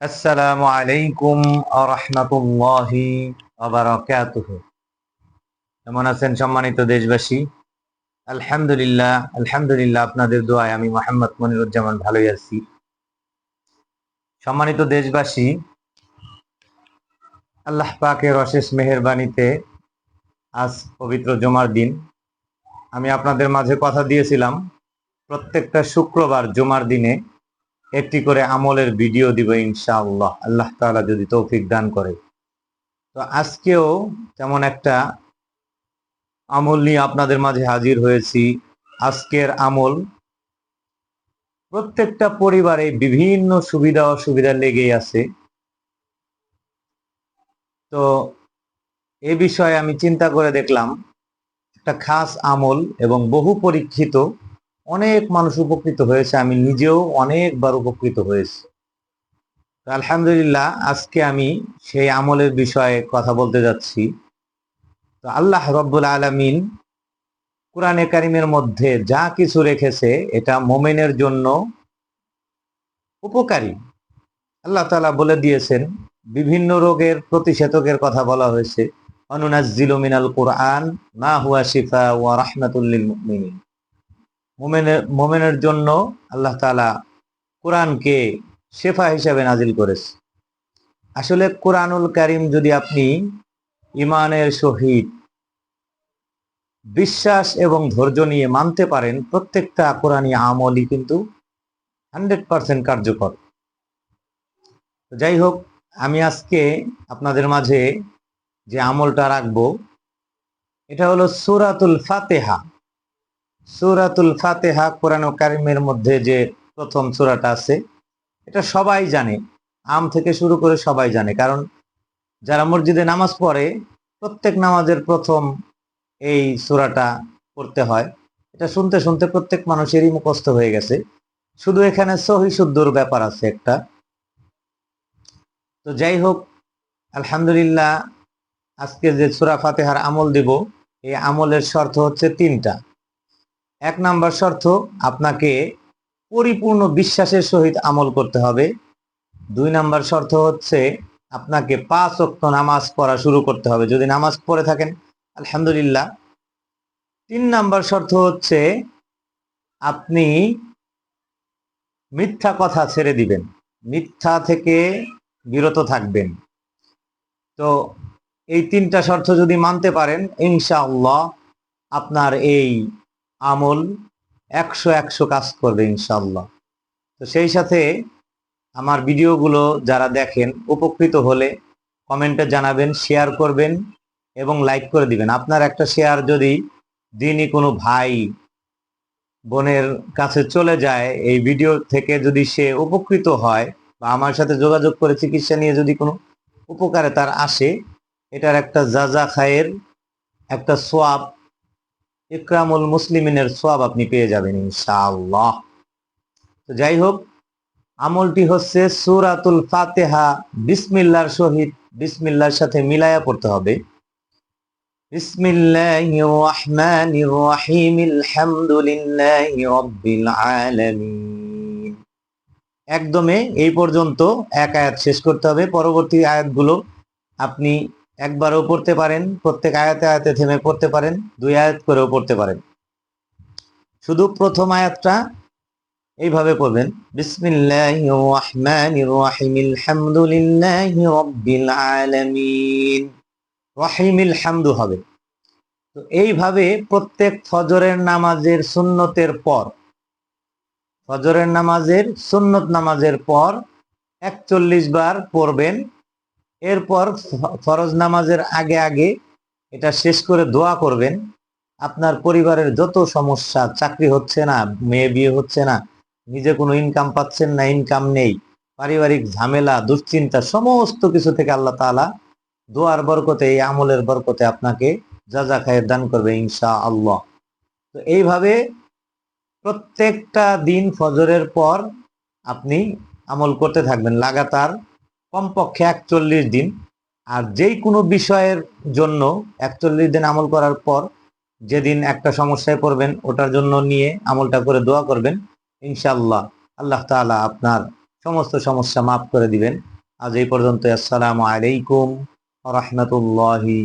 আসসালামু আলাইকুম আরহামতুল্লাহি কেমন আছেন সম্মানিত দেশবাসী? আলহামদুলিল্লাহ আলহামদুলিল্লাহ আপনাদের দোয়ায় আমি মোহাম্মদ মনিরুজ্জামান ভালোই আছি। সম্মানিত দেশবাসী, আল্লাহ পাকের অশেষ মেহেরবানিতে আজ পবিত্র জমার দিন। আমি আপনাদের মাঝে কথা দিয়েছিলাম, প্রত্যেকটা শুক্রবার জমার দিনে একটি করে আমলের ভিডিও দিব ইনশাআল্লাহ। আল্লাহ তাআলা যদি তৌফিক দান করে। তো আজকেও তেমন একটা আমল নিয়ে আপনাদের মাঝে হাজির হয়েছি। আজকের আমল প্রত্যেকটা পরিবারে বিভিন্ন সুবিধা অসুবিধা লেগেই আছে। তো এ বিষয়ে আমি চিন্তা করে দেখলাম, একটা খাস আমল এবং বহু পরীক্ষিত অনেক মানুষ উপকৃত হয়েছে, আমি নিজেও অনেকবার উপকৃত হয়েছি। আলহামদুলিল্লাহ, আজকে আমি সেই আমলের বিষয়ে কথা বলতে যাচ্ছি। তো আল্লাহ রব্বুল আলমিন কোরআনে কারিমের মধ্যে যা কিছু রেখেছে, এটা মোমেনের জন্য উপকারী। আল্লাহ তালা বলে দিয়েছেন, বিভিন্ন রোগের প্রতিষেধকের কথা বলা হয়েছে। অনুনাজিল মিনাল কোরআন, মা হুয়া শিফা ওয়া রাহমাতুল্লিল মুমিনিন। মোমেনের মোমেনের জন্য আল্লাহ তালা কোরআনকে শেফা হিসাবে নাজিল করেছে। আসলে কোরআনুল কারিম যদি আপনি ইমানের সহিত বিশ্বাস এবং ধৈর্য নিয়ে মানতে পারেন, প্রত্যেকটা কোরআনী আমলই কিন্তু হান্ড্রেড পার্সেন্ট কার্যকর। যাই হোক, আমি আজকে আপনাদের মাঝে যে আমলটা রাখব, এটা হলো সুরাতুল ফাতেহা। সুরাতুল ফাতেহা কোরআন কারিমের মধ্যে যে প্রথম সুরাটা আছে, এটা সবাই জানে। আম থেকে শুরু করে সবাই জানে, কারণ যারা মসজিদে নামাজ পড়ে, প্রত্যেক নামাজের প্রথম এই সুরাটা পড়তে হয়। এটা শুনতে শুনতে প্রত্যেক মানুষেরই মুখস্থ হয়ে গেছে। শুধু এখানে সহি শুদ্ধর ব্যাপার আছে একটা। তো যাই হোক, আলহামদুলিল্লাহ, আজকে যে সুরা ফাতেহার আমল দিব, এই আমলের শর্ত হচ্ছে তিনটা। এক নাম্বার শর্ত, আপনাকে পরিপূর্ণ বিশ্বাসের সহিত আমল করতে হবে। দুই নাম্বার শর্ত হচ্ছে, আপনাকে পাঁচ অক্ত নামাজ পড়া শুরু করতে হবে। যদি নামাজ পড়ে থাকেন, আলহামদুলিল্লাহ। তিন নাম্বার শর্ত হচ্ছে, আপনি মিথ্যা কথা ছেড়ে দিবেন। মিথ্যা থেকে বিরত থাকবেন। তো এই তিনটা শর্ত যদি মানতে পারেন, ইনশাআল্লাহ আপনার এই আমল একশো একশো কাজ করবে ইনশাল্লাহ তো সেই সাথে আমার ভিডিওগুলো যারা দেখেন, উপকৃত হলে কমেন্টে জানাবেন, শেয়ার করবেন এবং লাইক করে দিবেন। আপনার একটা শেয়ার যদি দিনই কোনো ভাই বোনের কাছে চলে যায়, এই ভিডিও থেকে যদি সে উপকৃত হয় বা আমার সাথে যোগাযোগ করে চিকিৎসা নিয়ে যদি কোনো উপকারে তার আসে, এটার একটা জাজা খায়ের একটা সোয়াব ইকরামুল মুসলিমিনের সব আপনি পেয়ে যাবেন ইনশাআল্লাহ। তো যাই হোক, আমলটি হচ্ছে সুরাতুল ফাতেহা, বিসমিল্লার সহিত বিসমিল্লার সাথে মিলায়া পড়তে হবে। একদমে এই পর্যন্ত এক আয়াত শেষ করতে হবে। পরবর্তী আয়াতগুলো আপনি একবারও পড়তে পারেন, প্রত্যেক আয়াতে আয়াতে থেমে পড়তে পারেন, দুই আয়াত করেও পড়তে পারেন। শুধু প্রথম আয়াতটা এইভাবে পড়বেন রহিমিল হবে। তো এইভাবে প্রত্যেক ফজরের নামাজের সুন্নতের পর, ফজরের নামাজের সুন্নত নামাজের পর একচল্লিশ বার পড়বেন এরপর ফরজ নামাজের আগে আগে এটা শেষ করে দোয়া করবেন। আপনার পরিবারের যত সমস্যা, চাকরি হচ্ছে না, মেয়ে বিয়ে হচ্ছে না, নিজে কোনো ইনকাম পাচ্ছেন না ইনকাম নেই, পারিবারিক ঝামেলা, দুশ্চিন্তা, সমস্ত কিছু থেকে আল্লাহ তালা দোয়ার বরকতে, এই আমলের বরকতে আপনাকে যা যা খায়ের দান করবে ইনশা আল্লাহ তো এইভাবে প্রত্যেকটা দিন ফজরের পর আপনি আমল করতে থাকবেন। লাগাতার কমপক্ষে একচল্লিশ দিন। আর যেই কোনো বিষয়ের জন্য একচল্লিশ দিন আমল করার পর যেদিন একটা সমস্যায় পড়বেন, ওটার জন্য নিয়ে আমলটা করে দোয়া করবেন। ইনশাল্লাহ আল্লাহ তালা আপনার সমস্ত সমস্যা মাফ করে দিবেন। আজ এই পর্যন্ত আসসালামু আলাইকুম রহমতুল্লাহি